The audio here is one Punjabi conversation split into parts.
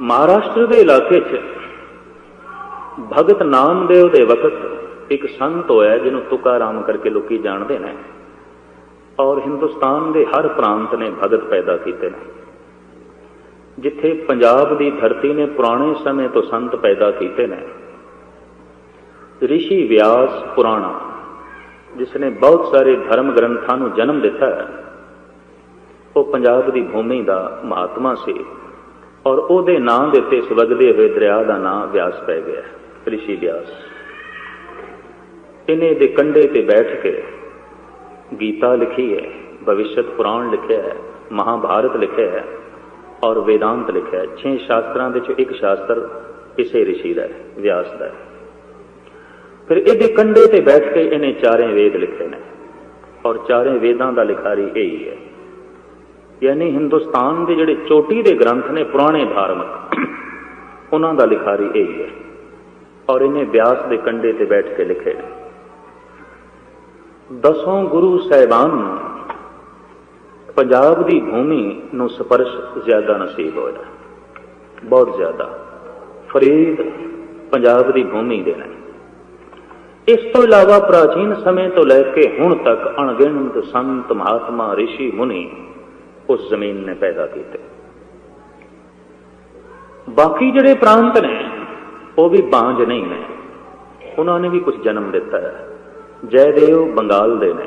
ਮਹਾਰਾਸ਼ਟਰ ਦੇ ਇਲਾਕੇ 'ਚ ਭਗਤ ਨਾਮਦੇਵ ਦੇ ਵਕਤ ਇੱਕ ਸੰਤ ਹੋਇਆ ਜਿਹਨੂੰ ਤੁਕਾਰਾਮ ਕਰਕੇ ਲੋਕੀ ਜਾਣਦੇ ਨੇ ਔਰ ਹਿੰਦੁਸਤਾਨ ਦੇ ਹਰ ਪ੍ਰਾਂਤ ਨੇ ਭਗਤ ਪੈਦਾ ਕੀਤੇ ਨੇ। ਜਿੱਥੇ ਪੰਜਾਬ ਦੀ ਧਰਤੀ ਨੇ ਪੁਰਾਣੇ ਸਮੇਂ ਤੋਂ ਸੰਤ ਪੈਦਾ ਕੀਤੇ ਨੇ। ਰਿਸ਼ੀ ਵਿਆਸ ਪੁਰਾਣਾ ਜਿਸ ਨੇ ਬਹੁਤ ਸਾਰੇ ਧਰਮ ਗ੍ਰੰਥਾਂ ਨੂੰ ਜਨਮ ਦਿੱਤਾ ਹੈ ਉਹ ਪੰਜਾਬ ਦੀ ਭੂਮੀ ਦਾ ਮਹਾਤਮਾ ਸੀ। ਔਰ ਉਹਦੇ ਨਾਂ ਦੇ ਉੱਤੇ ਇਸ ਵਗਦੇ ਹੋਏ ਦਰਿਆ ਦਾ ਨਾਂ ਵਿਆਸ ਪੈ ਗਿਆ, ਰਿਸ਼ੀ ਵਿਆਸ ਇਹਨੇ ਦੇ ਕੰਢੇ ਤੇ ਬੈਠ ਕੇ ਗੀਤਾ ਲਿਖੀ ਹੈ ਭਵਿਸ਼ਤ ਪੁਰਾਣ ਲਿਖਿਆ ਹੈ, ਮਹਾਭਾਰਤ ਲਿਖਿਆ ਹੈ ਔਰ ਵੇਦਾਂਤ ਲਿਖਿਆ ਹੈ। ਛੇ ਸ਼ਾਸਤਰਾਂ ਦੇ ਚੋਂ ਇੱਕ ਸ਼ਾਸਤਰ ਕਿਸੇ ਰਿਸ਼ੀ ਦਾ ਹੈ ਵਿਆਸ ਦਾ ਹੈ। ਫਿਰ ਇਹਦੇ ਕੰਢੇ ਤੇ ਬੈਠ ਕੇ ਇਹਨੇ ਚਾਰੇ ਵੇਦ ਲਿਖੇ ਨੇ ਔਰ ਚਾਰੇ ਵੇਦਾਂ ਦਾ ਲਿਖਾਰੀ ਇਹੀ ਹੈ। ਯਾਨੀ ਹਿੰਦੁਸਤਾਨ ਦੇ ਜਿਹੜੇ ਚੋਟੀ ਦੇ ਗ੍ਰੰਥ ਨੇ, ਪੁਰਾਣੇ ਧਾਰਮਿਕ, ਉਹਨਾਂ ਦਾ ਲਿਖਾਰੀ ਇਹੀ ਹੈ ਔਰ ਇਹਨੇ ਬਿਆਸ ਦੇ ਕੰਢੇ ਤੇ ਬੈਠ ਕੇ ਲਿਖੇ ਨੇ। ਦਸੋਂ ਗੁਰੂ ਸਾਹਿਬਾਨ ਨੂੰ ਪੰਜਾਬ ਦੀ ਭੂਮੀ ਨੂੰ ਸਪਰਸ਼ ਜ਼ਿਆਦਾ ਨਸੀਬ ਹੋਇਆ। ਬਹੁਤ ਜ਼ਿਆਦਾ। ਫਰੀਦ ਪੰਜਾਬ ਦੀ ਭੂਮੀ ਦੇ ਨੇ। ਇਸ ਤੋਂ ਇਲਾਵਾ ਪ੍ਰਾਚੀਨ ਸਮੇਂ ਤੋਂ ਲੈ ਕੇ ਹੁਣ ਤੱਕ ਅਣਗਿਣਤ ਸੰਤ ਮਹਾਤਮਾ ઋષਿ ਮੁਨੀ ਉਸ ਜ਼ਮੀਨ ਨੇ ਪੈਦਾ ਕੀਤੇ। ਬਾਕੀ ਜਿਹੜੇ ਪ੍ਰਾਂਤ ਨੇ, ਉਹ ਵੀ ਬਾਂਝ ਨਹੀਂ ਨੇ। ਉਹਨਾਂ ਨੇ ਵੀ ਕੁਝ ਜਨਮ ਦਿੱਤਾ ਹੈ। ਜੈਦੇਵ ਬੰਗਾਲ ਦੇ ਨੇ।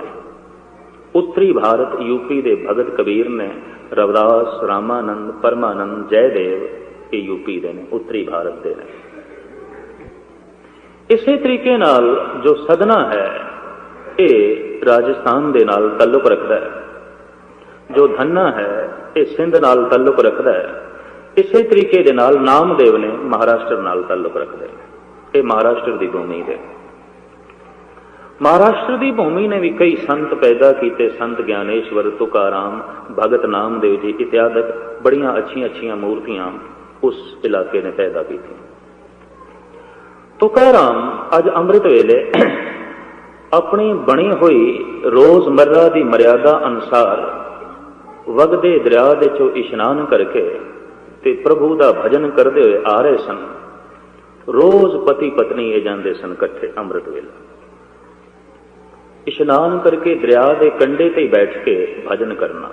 ਉੱਤਰੀ ਭਾਰਤ ਯੂਪੀ ਦੇ ਭਗਤ ਕਬੀਰ ਨੇ, ਰਵਿਦਾਸ, ਰਾਮਾਨੰਦ, ਪਰਮਾਨੰਦ, ਜੈਦੇਵ ਇਹ ਯੂਪੀ ਦੇ ਨੇ, ਉੱਤਰੀ ਭਾਰਤ ਦੇ ਨੇ। ਇਸੇ ਤਰੀਕੇ ਨਾਲ ਜੋ ਸਦਨਾ ਹੈ, ਇਹ ਰਾਜਸਥਾਨ ਦੇ ਨਾਲ ਤਾਲੁਕ ਰੱਖਦਾ ਹੈ। ਜੋ ਧੰਨਾ ਹੈ, ਇਹ ਸਿੰਧ ਨਾਲ ਤਾਲੁਕ ਰੱਖਦਾ ਹੈ। ਇਸੇ ਤਰੀਕੇ ਦੇ ਨਾਲ ਨਾਮਦੇਵ ਨੇ ਮਹਾਰਾਸ਼ਟਰ ਨਾਲ ਤਾਲੁਕ ਰੱਖਦੇ ਨੇ। ਇਹ ਮਹਾਰਾਸ਼ਟਰ ਦੀ ਭੂਮੀ ਹੈ ਮਹਾਰਾਸ਼ਟਰ ਦੀ ਭੂਮੀ ਨੇ ਵੀ ਕਈ ਸੰਤ ਪੈਦਾ ਕੀਤੇ, ਸੰਤ ਗਿਆਨੇਸ਼ਵਰ, ਤੁਕਾਰਾਮ, ਭਗਤ ਨਾਮਦੇਵ ਜੀ ਇਤਿਆਦਕ ਬੜੀਆਂ ਅੱਛੀਆਂ ਅੱਛੀਆਂ ਮੂਰਤੀਆਂ ਉਸ ਇਲਾਕੇ ਨੇ ਪੈਦਾ ਕੀਤੀਆਂ। ਤੁਕਾਰਾਮ ਅੱਜ ਅੰਮ੍ਰਿਤ ਵੇਲੇ ਆਪਣੀ ਬਣੀ ਹੋਈ ਰੋਜ਼ਮਰਰਾ ਦੀ ਮਰਿਆਦਾ ਅਨੁਸਾਰ ਵਗਦੇ ਦਰਿਆ ਦੇ ਚੋਂ ਇਸ਼ਨਾਨ ਕਰਕੇ ਤੇ ਪ੍ਰਭੂ ਦਾ ਭਜਨ ਕਰਦੇ ਹੋਏ ਆ ਰਹੇ ਸਨ। ਰੋਜ਼ ਪਤੀ ਪਤਨੀ ਇਹ ਜਾਂਦੇ ਸਨ ਇਕੱਠੇ ਅੰਮ੍ਰਿਤ ਵੇਲਾ ਇਸ਼ਨਾਨ ਕਰਕੇ ਦਰਿਆ ਦੇ ਕੰਢੇ ਤੇ ਬੈਠ ਕੇ ਭਜਨ ਕਰਨਾ।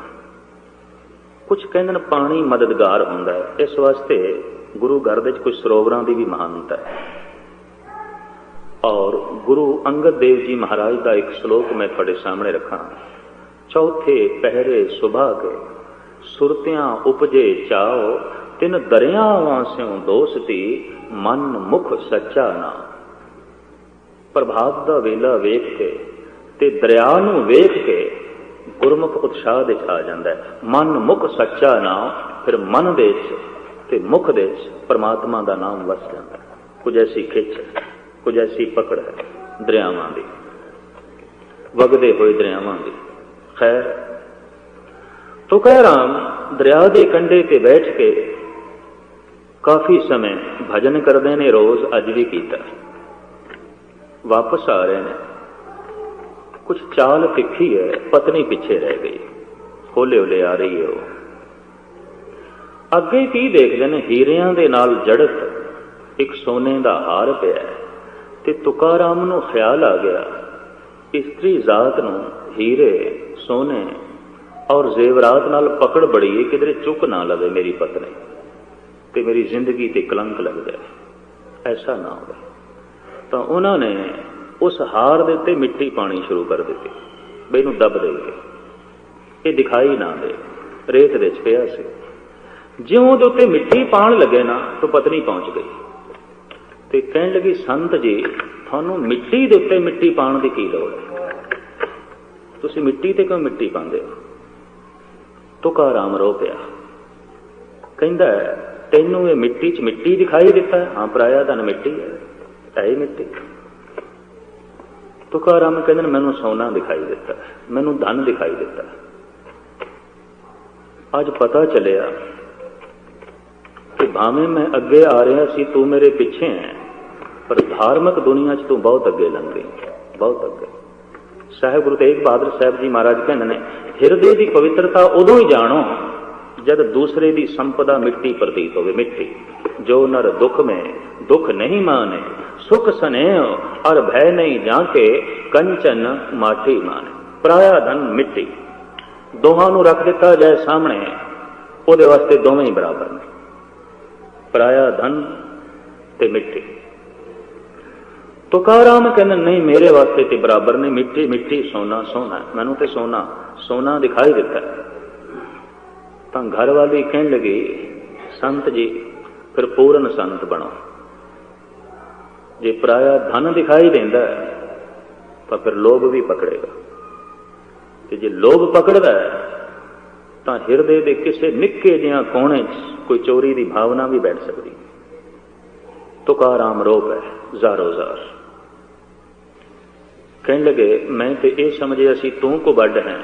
ਕੁਝ ਕਹਿੰਦੇ ਨੇ ਪਾਣੀ ਮਦਦਗਾਰ ਹੁੰਦਾ ਹੈ। ਇਸ ਵਾਸਤੇ ਗੁਰੂ ਘਰ ਦੇ ਵਿੱਚ ਕੁਝ ਸਰੋਵਰਾਂ ਦੀ ਵੀ ਮਹਾਨਤਾ ਹੈ। ਔਰ ਗੁਰੂ ਅੰਗਦ ਦੇਵ ਜੀ ਮਹਾਰਾਜ ਦਾ ਇੱਕ ਸ਼ਲੋਕ ਮੈਂ ਤੁਹਾਡੇ ਸਾਹਮਣੇ ਰੱਖਾਂ। ਚੌਥੇ ਪਹਿਰੇ ਸੁਭਾ ਕੇ ਸੁਰਤਿਆਂ ਉਪਜੇ ਚਾਓ ਤਿਨ ਦਰਿਆਵਾਂ ਸਿਉ ਦੋਸਤੀ, ਮਨ ਮੁਖ ਸੱਚਾ ਨਾ। ਪ੍ਰਭਾਤ ਦਾ ਵੇਲਾ ਵੇਖ ਕੇ ਤੇ ਦਰਿਆ ਨੂੰ ਵੇਖ ਕੇ ਗੁਰਮੁਖ ਉਤਸ਼ਾਹ ਦੇ ਆ ਜਾਂਦਾ ਹੈ। ਮਨ ਮੁਖ ਸੱਚਾ ਨਾ, ਫਿਰ ਮਨ ਦੇ ਵਿੱਚ ਤੇ ਮੁਖ ਦੇ ਵਿੱਚ ਪਰਮਾਤਮਾ ਦਾ ਨਾਮ ਵਸ ਜਾਂਦਾ ਹੈ। ਕੁਝ ਐਸੀ ਖਿੱਚ ਕੁਝ ਐਸੀ ਪਕੜ ਹੈ ਦਰਿਆਵਾਂ ਦੀ। ਵਗਦੇ ਹੋਏ ਦਰਿਆਵਾਂ ਦੀ। ਖੈਰ ਤੁਕਾਰਾਮ ਦਰਿਆ ਦੇ ਕੰਢੇ ਤੇ ਬੈਠ ਕੇ ਕਾਫੀ ਸਮੇਂ ਭਜਨ ਕਰਦੇ ਨੇ, ਰੋਜ਼ ਅੱਜ ਵੀ ਕੀਤਾ। ਵਾਪਸ ਆ ਰਹੇ ਨੇ। ਕੁਝ ਚਾਲ ਤਿੱਖੀ ਹੈ, ਪਤਨੀ ਪਿੱਛੇ ਰਹਿ ਗਈ। ਹੌਲੇ ਹੌਲੇ ਆ ਰਹੀ ਹੈ ਉਹ। ਅੱਗੇ ਕੀ ਦੇਖਦੇ ਨੇ? ਹੀਰਿਆਂ ਦੇ ਨਾਲ ਜੜਤ, ਇੱਕ ਸੋਨੇ ਦਾ ਹਾਰ ਪਿਆ ਤੇ ਤੁਕਾਰਾਮ ਨੂੰ ਖਿਆਲ ਆ ਗਿਆ। ਇਸਤਰੀ ਜ਼ਾਤ ਨੂੰ ਹੀਰੇ ਸੋਨੇ ਔਰ ਜ਼ੇਵਰਾਤ ਨਾਲ ਪਕੜ ਬੜੀ ਹੈ ਕਿਧਰੇ ਚੁੱਕ ਨਾ ਲਵੇ ਮੇਰੀ ਪਤਨੀ। ਤੇ ਮੇਰੀ ਜ਼ਿੰਦਗੀ ਤੇ ਕਲੰਕ ਲੱਗ ਜਾਏ ਐਸਾ ਨਾ ਹੋਵੇ। ਤਾਂ ਉਹਨਾਂ ਨੇ ਉਸ ਹਾਰ ਦੇ ਉੱਤੇ ਮਿੱਟੀ ਪਾਣੀ ਸ਼ੁਰੂ ਕਰ ਦਿੱਤੀ। ਬਈ ਇਹਨੂੰ ਦਬ ਦੇਗੇ ਇਹ ਦਿਖਾਈ ਨਾ ਦੇ। ਰੇਤ ਦੇ ਵਿੱਚ ਪਿਆ ਸੀ। ਜਿਉਂ ਉਹਦੇ ਉੱਤੇ ਮਿੱਟੀ ਪਾਣ ਲੱਗੇ ਨਾ, ਤਾਂ ਪਤਨੀ ਪਹੁੰਚ ਗਈ। ਤੇ ਕਹਿਣ ਲੱਗੀ, ਸੰਤ ਜੀ, ਤੁਹਾਨੂੰ ਮਿੱਟੀ ਦੇ ਉੱਤੇ ਮਿੱਟੀ ਪਾਣ ਦੀ ਕੀ ਲੋੜ ਹੈ ਤੁਸੀਂ ਮਿੱਟੀ ਤੇ ਕਿਉਂ ਮਿੱਟੀ ਪਾਉਂਦੇ ਹੋ? ਤੁਕਾਰਾਮ ਰੋ ਪਿਆ। ਕਹਿੰਦਾ ਤੈਨੂੰ ਇਹ ਮਿੱਟੀ 'ਚ ਮਿੱਟੀ ਦਿਖਾਈ ਦਿੱਤਾ ਹਾਂ? ਪਰਾਇਆ ਧਨ ਮਿੱਟੀ ਹੈ। ਇਹ ਮਿੱਟੀ। ਤੁਕਾਰਾਮ ਕਹਿੰਦੇ ਨੇ ਮੈਨੂੰ ਸੋਨਾ ਦਿਖਾਈ ਦਿੱਤਾ ਮੈਨੂੰ ਧਨ ਦਿਖਾਈ ਦਿੱਤਾ ਅੱਜ ਪਤਾ ਚੱਲਿਆ ਕਿ ਭਾਵੇਂ ਮੈਂ ਅੱਗੇ ਆ ਰਿਹਾ ਸੀ, ਤੂੰ ਮੇਰੇ ਪਿੱਛੇ ਹੈ, ਪਰ ਧਾਰਮਿਕ ਦੁਨੀਆ 'ਚ ਤੂੰ ਬਹੁਤ ਅੱਗੇ ਲੰਘ ਗਈ। ਬਹੁਤ ਅੱਗੇ। ਸਾਹਿਬ ਗੁਰੂ ਤੇਗ ਬਹਾਦਰ ਸਾਹਿਬ ਜੀ ਮਹਾਰਾਜ ਕਹਿੰਦੇ ਨੇ, ਹਿਰਦੇ ਦੀ ਪਵਿੱਤਰਤਾ ਉਦੋਂ ਹੀ ਜਾਣੋ ਜਦ ਦੂਸਰੇ ਦੀ ਸੰਪਦਾ ਮਿੱਟੀ ਪ੍ਰਤੀਤ ਹੋਵੇ, ਮਿੱਟੀ। ਜੋ ਨਰ ਦੁੱਖ ਮੇ, ਦੁੱਖ ਨਹੀਂ ਮਾਨੇ, ਸੁਖ ਸਨੇਹ ਔਰ ਭੈ ਨਹੀਂ ਜਾਂਕੇ ਕੰਚਨ ਮਾਠੀ ਮਾਨੇ। ਪ੍ਰਾਇਆ ਧਨ ਮਿੱਟੀ। ਦੋਹਾਂ ਨੂੰ ਰੱਖ ਦਿੱਤਾ ਜਾਏ ਸਾਹਮਣੇ, ਉਹਦੇ ਵਾਸਤੇ ਦੋਵੇਂ ਹੀ ਬਰਾਬਰ ਨੇ। ਪ੍ਰਾਇਆ ਧਨ ਤੇ ਮਿੱਟੀ। ਤੁਕਾਰਾਮ ਕਹਿੰਦੇ, ਨਹੀਂ, ਮੇਰੇ ਵਾਸਤੇ ਤੇ ਬਰਾਬਰ ਨੇ, ਮਿੱਠੀ ਮਿੱਠੀ, ਸੋਨਾ ਸੋਨਾ ਮੈਨੂੰ ਤੇ ਸੋਨਾ ਸੋਨਾ ਦਿਖਾਈ ਦਿੱਤਾ ਤਾਂ ਘਰ ਵਾਲੀ ਕਹਿਣ ਲੱਗੀ, ਸੰਤ ਜੀ, ਫਿਰ ਪੂਰਨ ਸੰਤ ਬਣੋ। ਜੇ ਪਰਾਇਆ ਧਨ ਦਿਖਾਈ ਦਿੰਦਾ ਤਾਂ ਫਿਰ ਲੋਭ ਵੀ ਪਕੜੇਗਾ। ਤੇ ਜੇ ਲੋਭ ਪਕੜਦਾ ਤਾਂ ਹਿਰਦੇ ਦੇ ਕਿਸੇ ਨਿੱਕੇ ਜਿਹਾ ਕੋਣੇ 'ਚ ਕੋਈ ਚੋਰੀ ਦੀ ਭਾਵਨਾ ਵੀ ਬੈਠ ਸਕਦੀ ਤੁਕਾਰਾਮ ਰੋਪ ਹੈ ਜ਼ਾਰੋ ਜ਼ਾਰ ਕਹਿਣ ਲੱਗੇ, ਮੈਂ ਤੇ ਇਹ ਸਮਝਿਆ ਸੀ ਤੂੰ ਕੁਬੱਡ ਹੈ,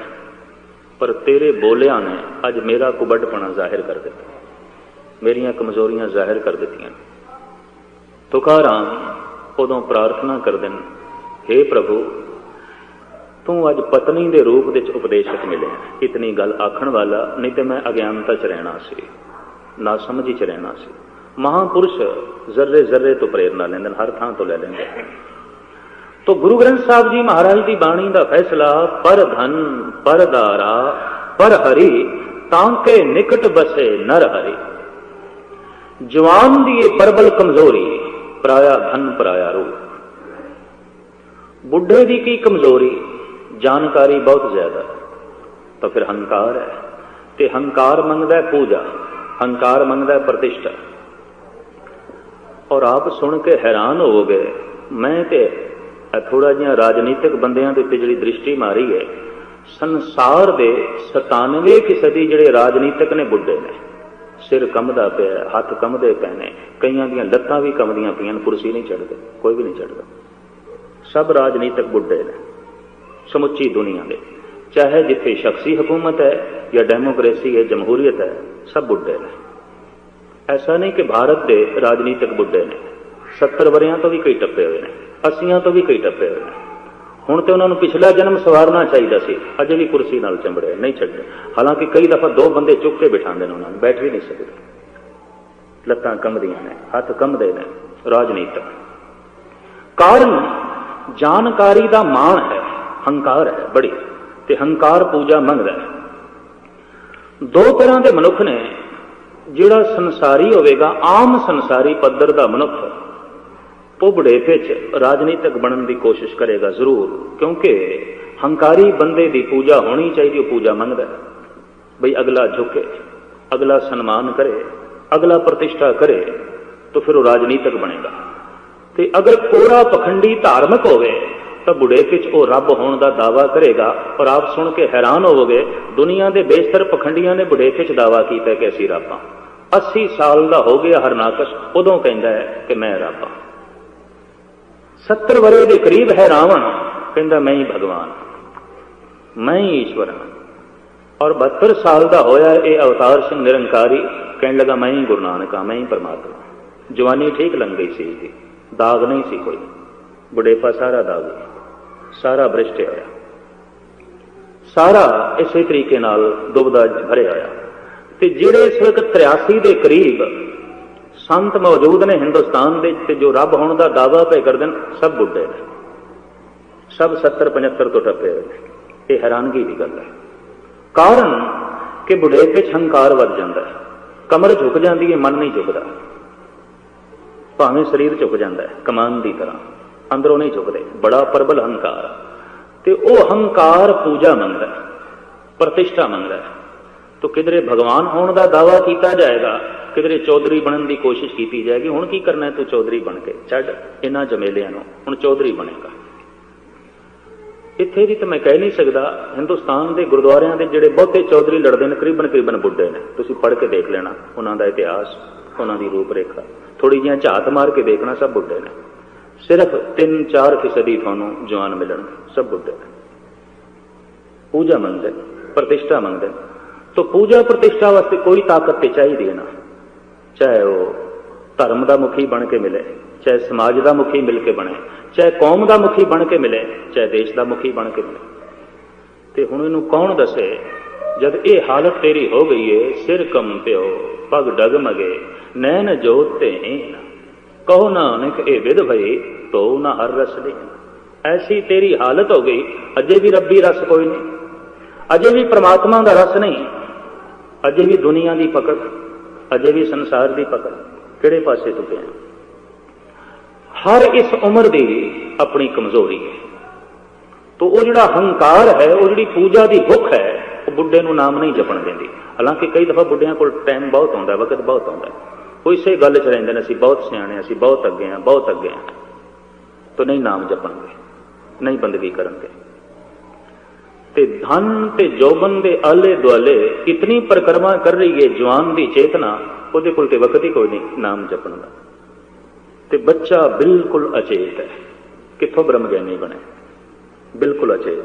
ਪਰ ਤੇਰੇ ਬੋਲਿਆਂ ਨੇ ਅੱਜ ਮੇਰਾ ਕੁਬੱਡਪਣਾ ਜ਼ਾਹਿਰ ਕਰ ਦਿੱਤਾ। ਮੇਰੀਆਂ ਕਮਜ਼ੋਰੀਆਂ ਜ਼ਾਹਿਰ ਕਰ ਦਿੱਤੀਆਂ ਤੁਕਾਰਾਮ ਉਦੋਂ ਪ੍ਰਾਰਥਨਾ ਕਰਦੇ ਨੇ हे ਪ੍ਰਭੂ, ਤੂੰ ਅੱਜ ਪਤਨੀ ਦੇ ਰੂਪ ਵਿੱਚ ਉਪਦੇਸ਼ਕ ਮਿਲਿਆ ਇਤਨੀ ਗੱਲ ਆਖਣ ਵਾਲਾ ਨਹੀਂ ਤੇ ਮੈਂ ਅਗਿਆਨਤਾ ਚ ਰਹਿਣਾ ਸੀ, ਨਾ ਸਮਝੀ ਚ ਰਹਿਣਾ ਸੀ। ਮਹਾਪੁਰਸ਼ ਜ਼ਰਰੇ ਜ਼ਰਰੇ ਤੋਂ ਪ੍ਰੇਰਨਾ ਲੈਂਦੇ ਨੇ, ਹਰ ਥਾਂ ਤੋਂ ਲੈ ਲੈਂਦੇ ਤੋ ਗੁਰੂ ਗ੍ਰੰਥ ਸਾਹਿਬ ਜੀ ਮਹਾਰਾਜ ਦੀ ਬਾਣੀ ਦਾ ਫੈਸਲਾ, ਪਰ ਧਨ, ਪਰ ਦਾਰਾ ਪਰ ਹਰੀ, ਤਾਂ ਕੇ ਨਿਕਟ ਬਸੇ ਨਰ ਹਰੀ। ਜਵਾਨ ਦੀ ਇਹ ਪਰਬਲ ਕਮਜ਼ੋਰੀ, ਪਰਾਇਆ ਧਨ, ਪਰਾਇਆ ਰੂਪ ਬੁੱਢੇ ਦੀ ਕੀ ਕਮਜ਼ੋਰੀ? ਜਾਣਕਾਰੀ ਬਹੁਤ ਜ਼ਿਆਦਾ। ਤਾਂ ਫਿਰ ਹੰਕਾਰ ਹੈ। ਤੇ ਹੰਕਾਰ ਮੰਗਦਾ ਹੈ ਪੂਜਾ, ਹੰਕਾਰ ਮੰਗਦਾ ਹੈ ਪ੍ਰਤਿਸ਼ਠਾ। ਔਰ ਆਪ ਸੁਣ ਕੇ ਹੈਰਾਨ ਹੋਵੋਗੇ, ਮੈਂ ਤੇ ਥੋੜਾ ਜਿਹਾ ਰਾਜਨੀਤਿਕ ਬੰਦਿਆਂ ਦੇ ਉੱਤੇ ਜਿਹੜੀ ਦ੍ਰਿਸ਼ਟੀ ਮਾਰੀ ਹੈ ਸੰਸਾਰ ਦੇ 97 ਫੀਸਦੀ ਜਿਹੜੇ ਰਾਜਨੀਤਿਕ ਨੇ ਬੁੱਢੇ ਨੇ ਸਿਰ ਕੰਮਦਾ ਪਿਆ ਹੱਥ ਕੰਮਦੇ ਪਏ ਨੇ ਕਈਆਂ ਦੀਆਂ ਲੱਤਾਂ ਵੀ ਕੰਮਦੀਆਂ ਪਈਆਂ ਨੇ, ਕੁਰਸੀ ਨਹੀਂ ਚੜਦੇ ਕੋਈ ਵੀ ਨਹੀਂ ਚੜਦਾ ਸਭ ਰਾਜਨੀਤਿਕ ਬੁੱਢੇ ਨੇ ਸਮੁੱਚੀ ਦੁਨੀਆ ਦੇ ਚਾਹੇ ਜਿੱਥੇ ਸ਼ਖਸੀ ਹਕੂਮਤ ਹੈ ਜਾਂ ਡੈਮੋਕ੍ਰੇਸੀ ਹੈ ਜਮਹੂਰੀਅਤ ਹੈ ਸਭ ਬੁੱਢੇ ਨੇ। ਐਸਾ ਨਹੀਂ ਕਿ ਭਾਰਤ ਦੇ ਰਾਜਨੀਤਿਕ ਬੁੱਢੇ ਨੇ 70 ਵਰਿਆਂ ਤੋਂ ਵੀ ਕਈ ਟੱਪੇ ਹੋਏ ਨੇ। 80ਆਂ ਤੋਂ ਵੀ ਕਈ ਟੱਪੇ ਹੋਏ ਨੇ। ਹੁਣ ਤੇ ਉਹਨਾਂ ਨੂੰ ਪਿਛਲਾ ਜਨਮ ਸਵਾਰਨਾ ਚਾਹੀਦਾ ਸੀ। ਅਜੇ ਵੀ ਕੁਰਸੀ ਨਾਲ ਚੰਬੜਿਆ ਨਹੀਂ ਛੱਡੇ। ਹਾਲਾਂਕਿ ਕਈ ਦਫਾ ਦੋ ਬੰਦੇ ਚੁੱਕ ਕੇ ਬਿਠਾਉਂਦੇ ਨੇ ਉਹਨਾਂ ਨੂੰ, ਬੈਠ ਵੀ ਨਹੀਂ ਸਕਦੇ। ਲੱਤਾਂ ਕੰਬਦੀਆਂ ਨੇ, ਹੱਥ ਕੰਬਦੇ ਨੇ, ਰਾਜਨੀਤਿਕ। ਕਾਰਨ ਜਾਣਕਾਰੀ ਦਾ ਮਾਣ ਹੈ, ਹੰਕਾਰ ਹੈ, ਬੜੀ। ਤੇ ਹੰਕਾਰ ਪੂਜਾ ਮੰਗਦਾ ਹੈ। ਦੋ ਤਰ੍ਹਾਂ ਦੇ ਮਨੁੱਖ ਨੇ, ਜਿਹੜਾ ਸੰਸਾਰੀ ਹੋਵੇਗਾ, ਆਮ ਸੰਸਾਰੀ ਪੱਧਰ ਦਾ ਮਨੁੱਖ। ਉਹ ਬੁਢੇਪੇ 'ਚ ਰਾਜਨੀਤਿਕ ਬਣਨ ਦੀ ਕੋਸ਼ਿਸ਼ ਕਰੇਗਾ ਜ਼ਰੂਰ, ਕਿਉਂਕਿ ਹੰਕਾਰੀ ਬੰਦੇ ਦੀ ਪੂਜਾ ਹੋਣੀ ਚਾਹੀਦੀ, ਉਹ ਪੂਜਾ ਮੰਗਦਾ ਬਈ ਅਗਲਾ ਝੁਕੇ, ਅਗਲਾ ਸਨਮਾਨ ਕਰੇ, ਅਗਲਾ ਪ੍ਰਤਿਸ਼ਠਾ ਕਰੇ, ਤਾਂ ਫਿਰ ਉਹ ਰਾਜਨੀਤਿਕ ਬਣੇਗਾ। ਤੇ ਅਗਰ ਕੋਰਾ ਪਖੰਡੀ ਧਾਰਮਿਕ ਹੋਵੇ, ਤਾਂ ਬੁਢੇਪੇ 'ਚ ਉਹ ਰੱਬ ਹੋਣ ਦਾ ਦਾਵਾ ਕਰੇਗਾ, ਔਰ ਆਪ ਸੁਣ ਕੇ ਹੈਰਾਨ ਹੋਵੋਗੇ, ਦੁਨੀਆ ਦੇ ਬੇਸ਼ਤਰ ਪਖੰਡੀਆਂ ਨੇ ਬੁਢੇਪੇ 'ਚ ਦਾਵਾ ਕੀਤਾ ਕਿ ਅਸੀਂ ਰੱਬ ਹਾਂ। 80 ਸਾਲ ਦਾ ਹੋ ਗਿਆ ਹਰਨਾਕਸ਼, ਉਦੋਂ ਕਹਿੰਦਾ ਹੈ ਕਿ ਮੈਂ ਰੱਬ ਹਾਂ। 70 ਵਰੇ ਦੇ ਕਰੀਬ ਹੈ ਰਾਵਣ। ਕਹਿੰਦਾ, ਮੈਂ ਹੀ ਭਗਵਾਨ ਮੈਂ ਹੀ ਈਸ਼ਵਰ ਹਾਂ। ਔਰ 72 ਸਾਲ ਦਾ ਹੋਇਆ ਇਹ ਅਵਤਾਰ ਸਿੰਘ ਨਿਰੰਕਾਰੀ ਕਹਿਣ ਲੱਗਾ, ਮੈਂ ਹੀ ਗੁਰੂ ਨਾਨਕ ਹਾਂ, ਮੈਂ ਹੀ ਪਰਮਾਤਮਾ ਜਵਾਨੀ ਠੀਕ ਲੰਘ ਗਈ ਸੀ ਇਹਦੀ। ਦਾਗ ਨਹੀਂ ਸੀ ਕੋਈ। ਬੁਢੇਪਾ ਸਾਰਾ ਦਾਗ ਸਾਰਾ ਭ੍ਰਿਸ਼ਟ ਹੋਇਆ। ਸਾਰਾ ਇਸੇ ਤਰੀਕੇ ਨਾਲ ਦੁਬਦਾ ਭਰਿਆ ਹੋਇਆ। ਤੇ ਜਿਹੜੇ ਇਸ ਵਕਤ 83 ਦੇ ਕਰੀਬ ਸੰਤ ਮੌਜੂਦ ਨੇ ਹਿੰਦੁਸਤਾਨ ਦੇ ਤੇ ਜੋ ਰੱਬ ਹੋਣ ਦਾ ਦਾਅਵਾ ਪਏ ਕਰਦੇ ਨੇ, ਸਭ ਬੁੱਢੇ ਨੇ। ਸਭ 70 75 ਤੋਂ ਟੱਪੇ ਹੋਏ ਨੇ। ਇਹ ਹੈਰਾਨਗੀ ਦੀ ਗੱਲ ਹੈ। ਕਾਰਨ ਕਿ ਬੁਢੇਪੇ 'ਚ ਹੰਕਾਰ ਵੱਧ ਜਾਂਦਾ ਹੈ। ਕਮਰ ਝੁਕ ਜਾਂਦੀ ਹੈ, ਮਨ ਨਹੀਂ ਝੁਕਦਾ। ਭਾਵੇਂ ਸਰੀਰ ਝੁਕ ਜਾਂਦਾ ਹੈ, ਕਮਾਨ ਦੀ ਤਰ੍ਹਾਂ। ਅੰਦਰੋਂ ਨਹੀਂ ਝੁਕਦੇ। ਬੜਾ ਪ੍ਰਬਲ ਹੰਕਾਰ ਤੇ ਉਹ ਹੰਕਾਰ ਪੂਜਾ ਮੰਗਦਾ ਹੈ, ਪ੍ਰਤਿਸ਼ਠਾ ਮੰਗਦਾ ਹੈ। ਤੋ ਕਿਧਰੇ ਭਗਵਾਨ ਹੋਣ ਦਾ ਦਾਵਾ ਕੀਤਾ ਜਾਏਗਾ ਕਿਧਰੇ ਚੌਧਰੀ ਬਣਨ ਦੀ ਕੋਸ਼ਿਸ਼ ਕੀਤੀ ਜਾਏਗੀ ਹੁਣ ਕੀ ਕਰਨਾ ਤੂੰ ਚੌਧਰੀ ਬਣ ਕੇ? ਛੱਡ ਇਹਨਾਂ ਜਮੇਲਿਆਂ ਨੂੰ ਹੁਣ ਚੌਧਰੀ ਬਣੇਗਾ। ਇੱਥੇ ਦੀ ਤਾਂ ਮੈਂ ਕਹਿ ਨਹੀਂ ਸਕਦਾ ਹਿੰਦੁਸਤਾਨ ਦੇ ਗੁਰਦੁਆਰਿਆਂ ਦੇ ਜਿਹੜੇ ਬਹੁਤੇ ਚੌਧਰੀ ਲੜਦੇ ਨੇ ਕਰੀਬਨ ਕਰੀਬਨ ਬੁੱਢੇ ਨੇ। ਤੁਸੀਂ ਪੜ੍ਹ ਕੇ ਦੇਖ ਲੈਣਾ ਉਹਨਾਂ ਦਾ ਇਤਿਹਾਸ ਉਹਨਾਂ ਦੀ ਰੂਪ ਰੇਖਾ ਥੋੜੀ ਜਿਹੀਆਂ ਝਾਤ ਮਾਰ ਕੇ ਦੇਖਣਾ ਸਭ ਬੁੱਢੇ ਨੇ। ਸਿਰਫ 3-4 ਫੀਸਦੀ ਤੁਹਾਨੂੰ ਜਵਾਨ ਮਿਲਣਗੇ ਸਭ ਬੁੱਢੇ ਨੇ। ਪੂਜਾ ਮੰਗਦੇ ਨੇ, ਪ੍ਰਤਿਸ਼ਠਾ ਮੰਗਦੇ ਨੇ। ਤੋ ਪੂਜਾ ਪ੍ਰਤਿਸ਼ਠਾ ਵਾਸਤੇ ਕੋਈ ਤਾਕਤ ਤੇ ਚਾਹੀਦੀ ਹੈ ਨਾ। ਚਾਹੇ ਉਹ ਧਰਮ ਦਾ ਮੁਖੀ ਬਣ ਕੇ ਮਿਲੇ, ਚਾਹੇ ਸਮਾਜ ਦਾ ਮੁਖੀ ਮਿਲ ਕੇ ਬਣੇ, ਚਾਹੇ ਕੌਮ ਦਾ ਮੁਖੀ ਬਣ ਕੇ ਮਿਲੇ, ਚਾਹੇ ਦੇਸ਼ ਦਾ ਮੁਖੀ ਬਣ ਕੇ ਮਿਲੇ। ਤੇ ਹੁਣ ਇਹਨੂੰ ਕੌਣ ਦੱਸੇ? ਜਦ ਇਹ ਹਾਲਤ ਤੇਰੀ ਹੋ ਗਈ ਏ, ਸਿਰ ਕੰਪਿਓ ਪਗ ਡਗਮਗੇ ਨੈਣ ਜੋਤ ਤੇ ਹੀਨ ਕਹੋ ਨਾਨਕ, ਇਹ ਵਿਦ ਭਈ ਤੋ ਨਾ ਹਰ ਰਸ ਦੇ ਐਸੀ ਤੇਰੀ ਹਾਲਤ ਹੋ ਗਈ, ਅਜੇ ਵੀ ਰੱਬੀ ਰਸ ਕੋਈ ਨਹੀਂ। ਅਜੇ ਵੀ ਪ੍ਰਮਾਤਮਾ ਦਾ ਰਸ ਨਹੀਂ। ਅਜੇ ਵੀ ਦੁਨੀਆ ਦੀ ਪਕੜ, ਅਜੇ ਵੀ ਸੰਸਾਰ ਦੀ ਪਕੜ ਕਿਹੜੇ ਪਾਸੇ ਤੋਂ ਪਿਆ? ਹਰ ਇਸ ਉਮਰ ਦੀ ਆਪਣੀ ਕਮਜ਼ੋਰੀ ਹੈ। ਤੋ ਉਹ ਜਿਹੜਾ ਹੰਕਾਰ ਹੈ, ਉਹ ਜਿਹੜੀ ਪੂਜਾ ਦੀ ਭੁੱਖ ਹੈ, ਉਹ ਬੁੱਢੇ ਨੂੰ ਨਾਮ ਨਹੀਂ ਜਪਣ ਦਿੰਦੀ। ਹਾਲਾਂਕਿ ਕਈ ਦਫਾ ਬੁੱਢਿਆਂ ਕੋਲ ਟਾਈਮ ਬਹੁਤ ਆਉਂਦਾ ਵਕਤ ਬਹੁਤ ਆਉਂਦਾ ਉਹ ਇਸੇ ਗੱਲ 'ਚ ਰਹਿੰਦੇ ਨੇ, ਅਸੀਂ ਬਹੁਤ ਸਿਆਣੇ ਅਸੀਂ ਬਹੁਤ ਅੱਗੇ ਹਾਂ, ਬਹੁਤ ਅੱਗੇ ਹਾਂ। ਤੋ ਨਹੀਂ ਨਾਮ ਜਪਣਗੇ, ਨਹੀਂ ਬੰਦਗੀ ਕਰਨਗੇ। ਤੇ ਧਨ ਤੇ ਜੋਬਨ ਦੇ ਆਲੇ ਦੁਆਲੇ ਇਤਨੀ ਪਰਕਰਮਾ ਕਰ ਰਹੀ ਹੈ ਜਵਾਨ ਦੀ ਚੇਤਨਾ, ਉਹਦੇ ਕੋਲ ਤੇ ਵਕਤ ਹੀ ਕੋਈ ਨਹੀਂ, ਨਾਮ ਜਪਣ ਦਾ। ਤੇ ਬੱਚਾ ਬਿਲਕੁਲ ਅਚੇਤ ਹੈ। ਕਿੱਥੋਂ ਬ੍ਰਹਮ ਗਿਆਨੀ ਬਣੇ? ਬਿਲਕੁਲ ਅਚੇਤ।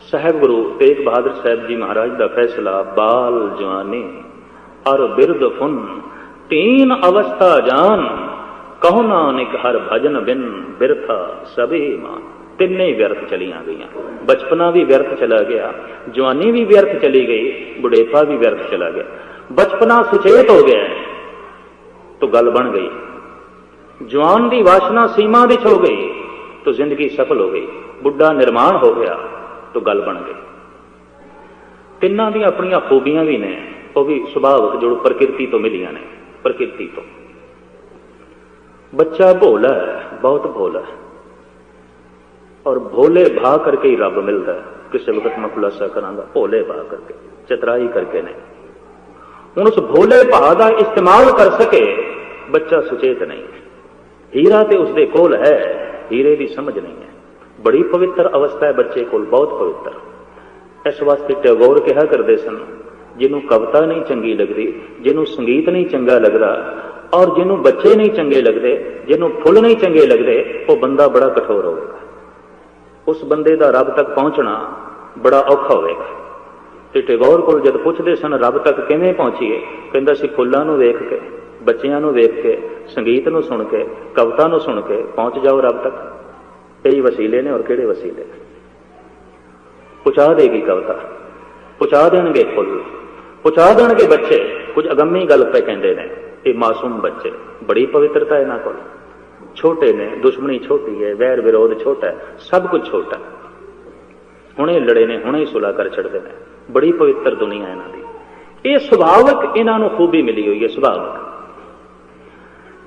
ਸਾਹਿਬ ਗੁਰੂ ਤੇਗ ਬਹਾਦਰ ਸਾਹਿਬ ਜੀ ਮਹਾਰਾਜ ਦਾ ਫੈਸਲਾ, ਬਾਲ ਜਵਾਨੀ, ਅਰ ਬਿਰਦ ਫੁਨ, ਤੀਨ ਅਵਸਥਾ ਜਾਨ, ਕਹੋ ਨਾਨਕ ਹਰ ਭਜਨ ਬਿਨ ਬਿਰਥਾ ਸਭੇ ਮਾਨ। ਤਿੰਨੇ ਵਿਅਰਥ ਚਲੀਆਂ ਗਈਆਂ। ਬਚਪਨਾ ਵੀ ਵਿਅਰਥ ਚਲਾ ਗਿਆ, ਜਵਾਨੀ ਵੀ ਵਿਅਰਥ ਚਲੀ ਗਈ, ਬੁਢੇਪਾ ਵੀ ਵਿਅਰਥ ਚਲਾ ਗਿਆ। ਬਚਪਨਾ ਸੁਚੇਤ ਹੋ ਗਿਆ ਤਾਂ ਗੱਲ ਬਣ ਗਈ। ਜਵਾਨ ਦੀ ਵਾਸ਼ਨਾ ਸੀਮਾ ਵਿੱਚ ਹੋ ਗਈ ਤਾਂ ਜ਼ਿੰਦਗੀ ਸਫਲ ਹੋ ਗਈ। ਬੁੱਢਾ ਨਿਰਮਾਣ ਹੋ ਗਿਆ ਤਾਂ ਗੱਲ ਬਣ ਗਈ। ਤਿੰਨਾਂ ਦੀਆਂ ਆਪਣੀਆਂ ਖੂਬੀਆਂ ਵੀ ਨੇ, ਉਹ ਵੀ ਸੁਭਾਵਕ ਜੋ ਪ੍ਰਕਿਰਤੀ ਤੋਂ ਮਿਲੀਆਂ ਨੇ, ਪ੍ਰਕਿਰਤੀ ਤੋਂ। ਬੱਚਾ ਭੋਲਾ ਹੈ, ਬਹੁਤ ਭੋਲਾ ਹੈ। ਔਰ ਭੋਲੇ ਭਾ ਕਰਕੇ ਹੀ ਰੱਬ ਮਿਲਦਾ ਹੈ। ਕਿਸੇ ਵਕਤ ਮੈਂ ਖੁਲਾਸਾ ਕਰਾਂਗਾ, ਭੋਲੇ ਭਾ ਕਰਕੇ, ਚਤਰਾਈ ਕਰਕੇ ਨਹੀਂ। ਹੁਣ ਉਸ ਭੋਲੇ ਭਾ ਦਾ ਇਸਤੇਮਾਲ ਕਰ ਸਕੇ, ਬੱਚਾ ਸੁਚੇਤ ਨਹੀਂ। ਹੀਰਾ ਤੇ ਉਸਦੇ ਕੋਲ ਹੈ, ਹੀਰੇ ਦੀ ਸਮਝ ਨਹੀਂ ਹੈ। ਬੜੀ ਪਵਿੱਤਰ ਅਵਸਥਾ ਹੈ ਬੱਚੇ ਕੋਲ, ਬਹੁਤ ਪਵਿੱਤਰ। ਇਸ ਵਾਸਤੇ ਟੈਗੋਰ ਕਿਹਾ ਕਰਦੇ ਸਨ, ਜਿਹਨੂੰ ਕਵਿਤਾ ਨਹੀਂ ਚੰਗੀ ਲੱਗਦੀ, ਜਿਹਨੂੰ ਸੰਗੀਤ ਨਹੀਂ ਚੰਗਾ ਲੱਗਦਾ, ਔਰ ਜਿਹਨੂੰ ਬੱਚੇ ਨਹੀਂ ਚੰਗੇ ਲੱਗਦੇ, ਜਿਹਨੂੰ ਫੁੱਲ ਨਹੀਂ ਚੰਗੇ ਲੱਗਦੇ, ਉਹ ਬੰਦਾ ਬੜਾ ਕਠੋਰ ਹੋਵੇਗਾ। ਉਸ ਬੰਦੇ ਦਾ ਰੱਬ ਤੱਕ ਪਹੁੰਚਣਾ ਬੜਾ ਔਖਾ ਹੋਵੇਗਾ। ਤੇ ਟੈਗੋਰ ਕੋਲ ਜਦ ਪੁੱਛਦੇ ਸਨ, ਰੱਬ ਤੱਕ ਕਿਵੇਂ ਪਹੁੰਚੀਏ? ਕਹਿੰਦਾ ਸੀ, ਫੁੱਲਾਂ ਨੂੰ ਵੇਖ ਕੇ, ਬੱਚਿਆਂ ਨੂੰ ਵੇਖ ਕੇ, ਸੰਗੀਤ ਨੂੰ ਸੁਣ ਕੇ, ਕਵਿਤਾ ਨੂੰ ਸੁਣ ਕੇ ਪਹੁੰਚ ਜਾਓ ਰੱਬ ਤੱਕ। ਕਈ ਵਸੀਲੇ ਨੇ ਔਰ ਕਿਹੜੇ ਵਸੀਲੇ? ਨੇ ਪਹੁੰਚਾ ਦੇਗੀ ਕਵਿਤਾ। ਪਹੁੰਚਾ ਦੇਣਗੇ ਫੁੱਲ। ਪਹੁੰਚਾ ਦੇਣਗੇ ਬੱਚੇ। ਕੁਝ ਅਗੰਮੀ ਗੱਲ ਪੈ ਕਹਿੰਦੇ ਨੇ, ਇਹ ਮਾਸੂਮ ਬੱਚੇ, ਬੜੀ ਪਵਿੱਤਰਤਾ ਇਹਨਾਂ ਕੋਲ। ਛੋਟੇ ਨੇ, ਦੁਸ਼ਮਣੀ ਛੋਟੀ ਹੈ, ਵੈਰ ਵਿਰੋਧ ਛੋਟਾ ਹੈ, ਸਭ ਕੁਝ ਛੋਟਾ ਹੁਣੇ ਲੜੇ ਨੇ, ਹੁਣੇ ਹੀ ਸੁਲਾ ਕਰ ਛੱਡਦੇ ਨੇ। ਬੜੀ ਪਵਿੱਤਰ ਦੁਨੀਆ ਇਹਨਾਂ ਦੀ। ਇਹ ਸੁਭਾਵਕ ਇਹਨਾਂ ਨੂੰ ਖੂਬੀ ਮਿਲੀ ਹੋਈ ਹੈ, ਸੁਭਾਵਕ।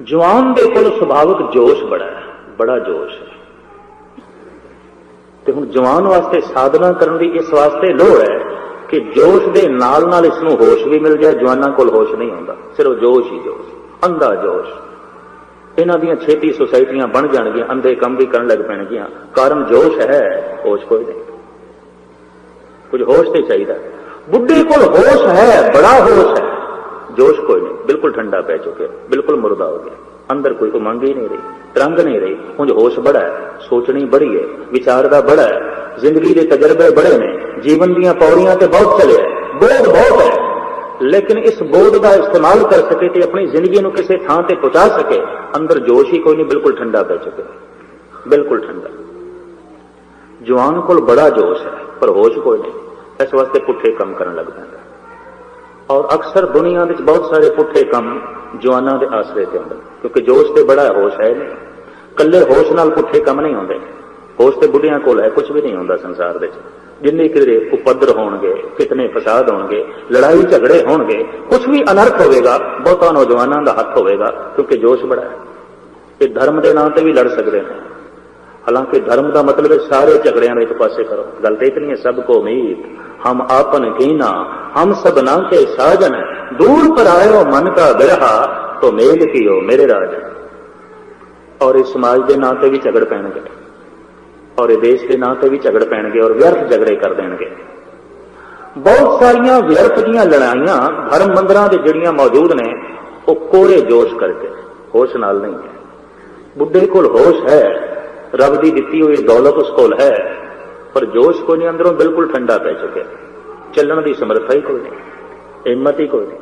ਜਵਾਨ ਦੇ ਕੋਲ ਸੁਭਾਵਕ ਜੋਸ਼ ਬੜਾ ਹੈ, ਬੜਾ ਜੋਸ਼ ਹੈ। ਤੇ ਹੁਣ ਜਵਾਨ ਵਾਸਤੇ ਸਾਧਨਾ ਕਰਨ ਦੀ ਇਸ ਵਾਸਤੇ ਲੋੜ ਹੈ ਕਿ ਜੋਸ਼ ਦੇ ਨਾਲ ਨਾਲ ਇਸ ਨੂੰ ਹੋਸ਼ ਵੀ ਮਿਲ ਜਾਏ, ਜਵਾਨਾਂ ਕੋਲ ਹੋਸ਼ ਨਹੀਂ ਹੁੰਦਾ। ਸਿਰਫ ਜੋਸ਼ ਹੀ ਜੋਸ਼, ਅੰਧਾ ਜੋਸ਼। ਇਹਨਾਂ ਦੀਆਂ ਛੇਤੀ ਸੁਸਾਇਟੀਆਂ ਬਣ ਜਾਣਗੀਆਂ, ਅੰਧੇ ਕੰਮ ਵੀ ਕਰਨ ਲੱਗ ਪੈਣਗੀਆਂ। ਕਾਰਨ ਜੋਸ਼ ਹੈ, ਹੋਸ਼ ਕੋਈ ਨਹੀਂ। ਕੁਝ ਹੋਸ਼ ਤੇ ਚਾਹੀਦਾ। ਬੁੱਢੇ ਕੋਲ ਹੋਸ਼ ਹੈ, ਬੜਾ ਹੋਸ਼ ਹੈ। ਜੋਸ਼ ਕੋਈ ਨਹੀਂ, ਬਿਲਕੁਲ ਠੰਡਾ ਪੈ ਚੁੱਕਿਆ, ਬਿਲਕੁਲ ਮੁਰਦਾ ਹੋ ਗਿਆ। ਅੰਦਰ ਕੋਈ ਉਮੰਗ ਹੀ ਨਹੀਂ ਰਹੀ, ਤਰੰਗ ਨਹੀਂ ਰਹੀ। ਉਂਝ ਹੋਸ਼ ਬੜਾ ਹੈ, ਸੋਚਣੀ ਬੜੀ ਹੈ, ਵਿਚਾਰ ਦਾ ਬੜਾ ਹੈ। ਜ਼ਿੰਦਗੀ ਦੇ ਤਜਰਬੇ ਬੜੇ ਨੇ, ਜੀਵਨ ਦੀਆਂ ਪੌੜੀਆਂ ਤੇ ਬਹੁਤ ਚਲਿਆ ਬੋਧ ਬਹੁਤ ਹੈ ਲੇਕਿਨ ਇਸ ਬੋਧ ਦਾ ਇਸਤੇਮਾਲ ਕਰ ਸਕੇ ਤੇ ਆਪਣੀ ਜ਼ਿੰਦਗੀ ਨੂੰ ਕਿਸੇ ਥਾਂ ਤੇ ਪਹੁੰਚਾ ਸਕੇ, ਅੰਦਰ ਜੋਸ਼ ਹੀ ਕੋਈ ਨਹੀਂ, ਬਿਲਕੁਲ ਠੰਡਾ ਪੈ ਚੁੱਕਿਆ ਬਿਲਕੁਲ ਠੰਡਾ। ਜਵਾਨ ਕੋਲ ਬੜਾ ਜੋਸ਼ ਹੈ, ਪਰ ਹੋਸ਼ ਕੋਈ ਨਹੀਂ। ਇਸ ਵਾਸਤੇ ਪੁੱਠੇ ਕੰਮ ਕਰਨ ਲੱਗ ਪੈਂਦਾ। ਔਰ ਅਕਸਰ ਦੁਨੀਆ ਵਿੱਚ ਬਹੁਤ ਸਾਰੇ ਪੁੱਠੇ ਕੰਮ ਜਵਾਨਾਂ ਦੇ ਆਸਰੇ ਤੇ ਹੁੰਦੇ ਕਿਉਂਕਿ ਜੋਸ਼ ਤੇ ਬੜਾ ਹੋਸ਼ ਹੈ ਨਹੀਂ। ਕੱਲੇ ਹੋਸ਼ ਨਾਲ ਪੁੱਠੇ ਕੰਮ ਨਹੀਂ ਹੁੰਦੇ। ਹੋਸ਼ ਤੇ ਬੁੱਢਿਆਂ ਕੋਲ ਹੈ ਕੁਝ ਵੀ ਨਹੀਂ ਹੁੰਦਾ ਸੰਸਾਰ ਦੇ ਵਿੱਚ। ਜਿੰਨੇ ਕਿਰੇ ਉਪਦਰ ਹੋਣਗੇ, ਕਿਤਨੇ ਫਸਾਦ ਹੋਣਗੇ, ਲੜਾਈ ਝਗੜੇ ਹੋਣਗੇ ਕੁਝ ਵੀ ਅਨਰਥ ਹੋਵੇਗਾ, ਬਹੁਤਾ ਨੌਜਵਾਨਾਂ ਦਾ ਹੱਥ ਹੋਵੇਗਾ, ਕਿਉਂਕਿ ਜੋਸ਼ ਬੜਾ ਹੈ। ਇਹ ਧਰਮ ਦੇ ਨਾਂ ਤੇ ਵੀ ਲੜ ਸਕਦੇ ਨੇ। ਹਾਲਾਂਕਿ ਧਰਮ ਦਾ ਮਤਲਬ ਹੈ ਸਾਰੇ ਝਗੜਿਆਂ ਨੂੰ ਇੱਕ ਪਾਸੇ ਕਰੋ। ਗੱਲ ਤਾਂ ਇਤਨੀ ਹੈ, ਸਭ ਕੋ ਉਮੀਦ। ਹਮ ਆਪਨ ਕੀਨਾ, ਹਮ ਸਭਨਾ ਕੇ ਸਾਜਨ। ਦੂਰ ਪਰ ਆਇਓ ਮਨ ਕਾ ਬਿਰਹਾ ਤੋ ਮੇਲ ਕੀਓ ਮੇਰੇ ਰਾਜ ਔਰ ਇਸ ਸਮਾਜ ਦੇ ਨਾਂ ਤੇ ਵੀ ਝਗੜ ਪੈਣਗੇ। ਔਰ ਇਹ ਦੇਸ਼ ਦੇ ਨਾਂ ਤੇ ਵੀ ਝਗੜ ਪੈਣਗੇ ਔਰ ਵਿਅਰਥ ਝਗੜੇ ਕਰ ਦੇਣਗੇ। ਬਹੁਤ ਸਾਰੀਆਂ ਵਿਅਰਥ ਦੀਆਂ ਲੜਾਈਆਂ ਧਰਮ ਮੰਦਰਾਂ ਦੇ ਜਿਹੜੀਆਂ ਮੌਜੂਦ ਨੇ, ਉਹ ਕੋਰੇ ਜੋਸ਼ ਕਰਕੇ, ਹੋਸ਼ ਨਾਲ ਨਹੀਂ ਹੈ। ਬੁੱਢੇ ਕੋਲ ਹੋਸ਼ ਹੈ, ਰੱਬ ਦੀ ਦਿੱਤੀ ਹੋਈ ਦੌਲਤ ਉਸ ਕੋਲ ਹੈ, ਪਰ ਜੋਸ਼ ਕੋਈ ਨਹੀਂ, ਅੰਦਰੋਂ ਬਿਲਕੁਲ ਠੰਡਾ ਪੈ ਚੁੱਕਿਆ। ਚੱਲਣ ਦੀ ਸਮਰੱਥਾ ਹੀ ਕੋਈ ਨਹੀਂ, ਹਿੰਮਤ ਹੀ ਕੋਈ ਨਹੀਂ।